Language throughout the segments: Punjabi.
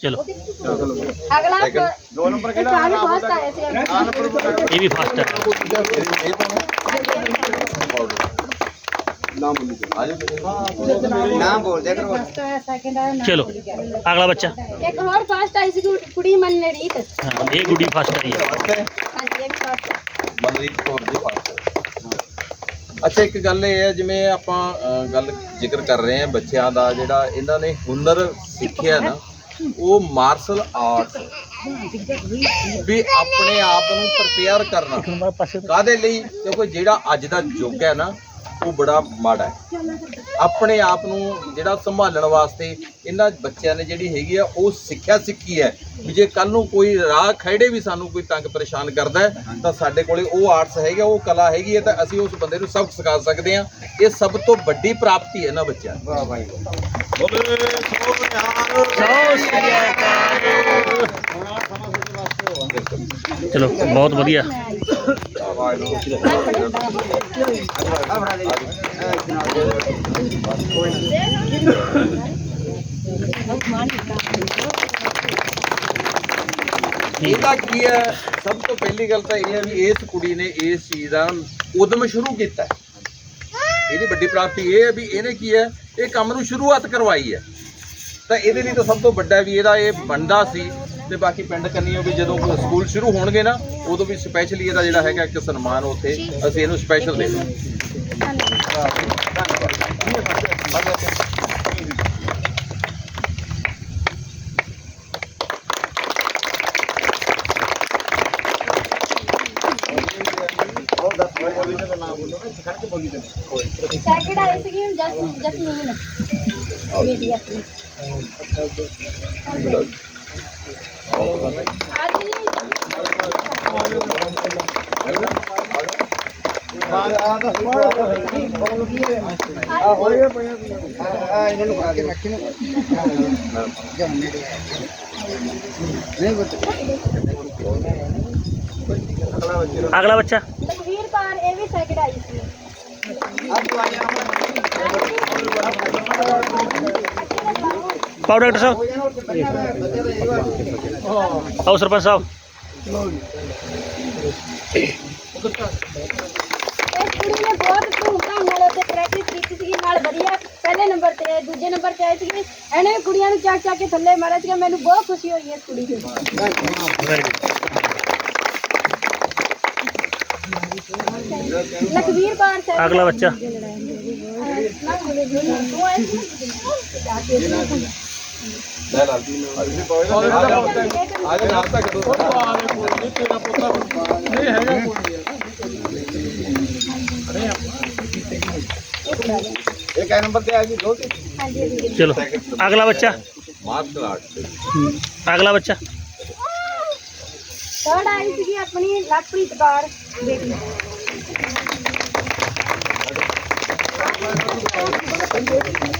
ਚਲੋ ਅਗਲਾ ਦੋ ਨੰਬਰ ਕਿਹੜਾ ਵੀ ਫਸਟ ਆਇਆ ਸੀ ਇਹ ਵੀ ਫਸਟ ਹੈ ਨਾਮ ਬੋਲ ਦੇ ਕਰੋ ਫਸਟ ਆਇਆ ਸੈਕਿੰਡ ਆਇਆ ਨਾਮ ਚਲੋ ਭੁੱਲ ਗਿਆ। ਅਗਲਾ ਬੱਚਾ ਇੱਕ ਹੋਰ ਫਸਟ ਆਈ ਸੀ ਕੁੜੀ- ਕੁੜੀ ਮੰਨੇ ਰੀਤ ਹਾਂ ਇਹ ਗੁੱਡੀ ਫਸਟ ਆਈ ਹੈ ਹਾਂਜੀ ਇਹ ਵੀ ਫਸਟ ਮਨਰੀਤ ਕੌਰ ਦੀ ਫਾਸਟ ਅੱਛਾ ਇੱਕ ਗੱਲ ਇਹ ਹੈ ਜਿਵੇਂ ਆਪਾਂ ਗੱਲ ਜ਼ਿਕਰ ਕਰ ਰਹੇ ਹਾਂ ਬੱਚਿਆਂ ਦਾ ਜਿਹੜਾ ਇਹਨਾਂ ਨੇ ਹੁਨਰ ਸਿੱਖਿਆ ਨਾ ਉਹ ਮਾਰਸ਼ਲ ਆਰਟ ਵੀ ਆਪਣੇ ਆਪ ਨੂੰ ਪ੍ਰਪੇਅਰ ਕਰਨਾ। ਕਾਦੇ ਲਈ? ਕਿਉਂਕਿ ਜਿਹੜਾ ਅੱਜ ਦਾ ਯੁੱਗ ਹੈ ਨਾ ਉਹ ਬੜਾ ਮਾੜਾ ਹੈ। ਆਪਣੇ ਆਪ ਨੂੰ ਜਿਹੜਾ ਸੰਭਾਲਣ ਵਾਸਤੇ ਇਹਨਾਂ ਬੱਚਿਆਂ ਨੇ ਜਿਹੜੀ ਹੈਗੀ ਆ ਉਹ ਸਿੱਖਿਆ ਸਿੱਖੀ ਹੈ। ਵੀ ਜੇ ਕੱਲ ਨੂੰ ਕੋਈ ਰਾਹ ਖੜੇ ਵੀ ਸਾਨੂੰ ਕੋਈ ਤੰਗ ਪਰੇਸ਼ਾਨ ਕਰਦਾ ਤਾਂ ਸਾਡੇ ਕੋਲੇ ਉਹ ਆਰਟਸ ਹੈਗਾ ਉਹ ਕਲਾ ਹੈਗੀ ਹੈ ਤਾਂ ਅਸੀਂ ਉਸ ਬੰਦੇ ਨੂੰ ਸਬਕ ਸਿਖਾ ਸਕਦੇ ਹਾਂ। ਇਹ ਸਭ ਤੋਂ ਵੱਡੀ ਪ੍ਰਾਪਤੀ ਹੈ ਇਹਨਾਂ ਬੱਚਿਆਂ ਦੀ। ਵਾਹ ਭਾਈ ਚਲੋ, ਬਹੁਤ ਵਧੀਆ। ਇਹਦਾ ਕੀ ਹੈ? ਸਭ ਤੋਂ ਪਹਿਲੀ ਗੱਲ ਤਾਂ ਇਹ ਹੈ ਵੀ ਇਸ ਕੁੜੀ ਨੇ ਇਸ ਚੀਜ਼ ਦਾ ਉਦਮ ਸ਼ੁਰੂ ਕੀਤਾ ਇਹਦੀ ਵੱਡੀ ਪ੍ਰਾਪਤੀ ਇਹ ਹੈ ਵੀ ਇਹਨੇ ਕੀ ਹੈ? ਇਹ ਕੰਮ ਨੂੰ ਸ਼ੁਰੂਆਤ ਕਰਵਾਈ ਹੈ। ਤਾਂ ਇਹਦੇ ਲਈ ਤਾਂ ਸਭ ਤੋਂ ਵੱਡਾ ਵੀ ਇਹਦਾ ਇਹ ਬਣਦਾ ਸੀ ਤੇ ਬਾਕੀ ਪਿੰਡ ਕੰਨੀਓ ਵੀ ਜਦੋਂ ਸਕੂਲ ਸ਼ੁਰੂ ਹੋਣਗੇ ਨਾ ਉਦੋਂ ਵੀ ਸਪੈਸ਼ਲੀ ਇਹਦਾ ਜਿਹੜਾ ਹੈਗਾ ਇੱਕ ਸਨਮਾਨ ਉੱਥੇ ਅਸੀਂ ਇਹਨੂੰ ਸਪੈਸ਼ਲ ਦੇਵਾਂਗੇ। ਸੈਕਿੰਡ ਆਈ ਸੀ ਜਸਟ ਜਸਟ ਮੀਨ ਮੀਡੀਆ ਅਗਲਾ ਬੱਚਾ। ਤਕਵੀਰ ਕੌਰ ਇਹ ਵੀ ਸੈਕਿੰਡ ਆਈ ਸੀ। ਪਾਓ ਡਾਕਟਰ ਸਾਹਿਬ। ਆਓ ਸਰਪੰਚ ਸਾਹਿਬ। ਇਸ ਕੁੜੀ ਨੇ ਬਹੁਤ ਧੂਮਧਾਮ ਨਾਲ ਉੱਥੇ ਪ੍ਰੈਕਟਿਸ ਕੀਤੀ ਸੀ ਨਾਲ ਵਧੀਆ ਪਹਿਲੇ ਨੰਬਰ ਤੇ ਦੂਜੇ ਨੰਬਰ ਤੇ ਆਈ ਸੀ ਇਹਨੇ ਵੀ ਕੁੜੀਆਂ ਨੂੰ ਚੱਕ ਚੱਕ ਕੇ ਥੱਲੇ ਮਾਰਿਆ ਸੀਗਾ। ਮੈਨੂੰ ਬਹੁਤ ਖੁਸ਼ੀ ਹੋਈ ਇਸ ਕੁੜੀ ਦੀ। ਵੈਰੀ ਲਖਵੀਰ ਸਰ ਅਗਲਾ ਬੱਚਾ। ਲੈ ਲਾ ਇਹ ਨੰਬਰ ਤੇ ਆ ਗਈ ਦੋ ਚਲੋ ਅਗਲਾ ਬੱਚਾ। ਮਾਰਸ਼ਲ ਆਰਟ ਅਗਲਾ ਬੱਚਾ। ਥਰਡ ਆਈ ਸੀਗੀ ਆਪਣੀ ਲਖਪ੍ਰੀਤ ਕੌਰ। ਬੇਟੀ ਬੜਾ ਖੁੱਲਾ ਖੁੱਲਾ ਹੋ ਜਾਣਾ ਹੋਰ ਦਾ ਫਲੱਪ ਬਣਾ ਕੇ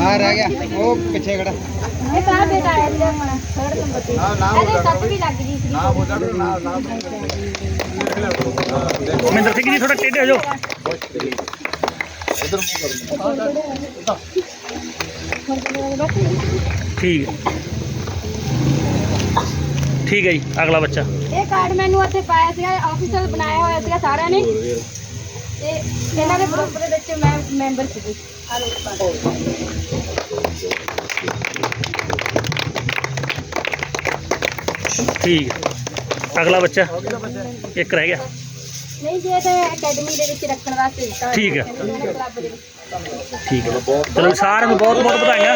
ਆ ਰਹਿ ਗਿਆ। ਉਹ ਪਿੱਛੇ ਖੜਾ। ਇਹ ਤਾਂ ਬੇਟਾ ਹੈ ਜਿਹੜਾ ਆਪਣਾ ਥਰਡ ਨੰਬਰ ਤੇ ਇਹਦੇ ਸੱਟ ਵੀ ਲੱਗ ਗਈ ਸੀ ਨਾ ਬੋਲਦਾ ਨਾ ਨਾ ਮਹਿੰਦਰ ਸਿੰਘ ਜੀ ਥੋੜਾ ਟੇਢੇ ਹੋ ਜਾਓ। ਇਧਰ ਮੂੰਹ ਕਰੋ। ਠੀਕ ਹੈ। ਠੀਕ ਹੈ ਜੀ ਅਗਲਾ ਬੱਚਾ। ਇਹ ਕਾਰਡ ਮੈਨੂੰ ਉੱਥੇ ਪਾਇਆ ਸੀਗਾ ਆਫੀਸਰ ਬਣਾਇਆ ਹੋਇਆ ਸੀਗਾ ਸਾਰਿਆਂ ਨੇ। ਤੇ ਇਹਨਾਂ ਦੇ ਗਰੁੱਪ ਦੇ ਵਿੱਚ ਮੈਂ ਮੈਂਬਰ ਸੀਗੀ। ਆ ਲਓ card। ਠੀਕ ਹੈ। ਅਗਲਾ ਬੱਚਾ? ਇੱਕ ਰਹਿ ਗਿਆ। ਨਹੀਂ ਜੇ ਤੇ ਅਕੈਡਮੀ ਦੇ ਵਿੱਚ ਰੱਖਣ ਵਾਸਤੇ ਦਿੱਤਾ ਹੋਇਆ। ਠੀਕ ਹੈ। ਇਹਨਾਂ ਨੇ ਕਲੱਬ ਦੇ ਵਿੱਚ। ਠੀਕ ਹੈ। ਚਲੋ ਸਾਰਿਆਂ ਨੂੰ ਬਹੁਤ ਬਹੁਤ ਵਧਾਈਆਂ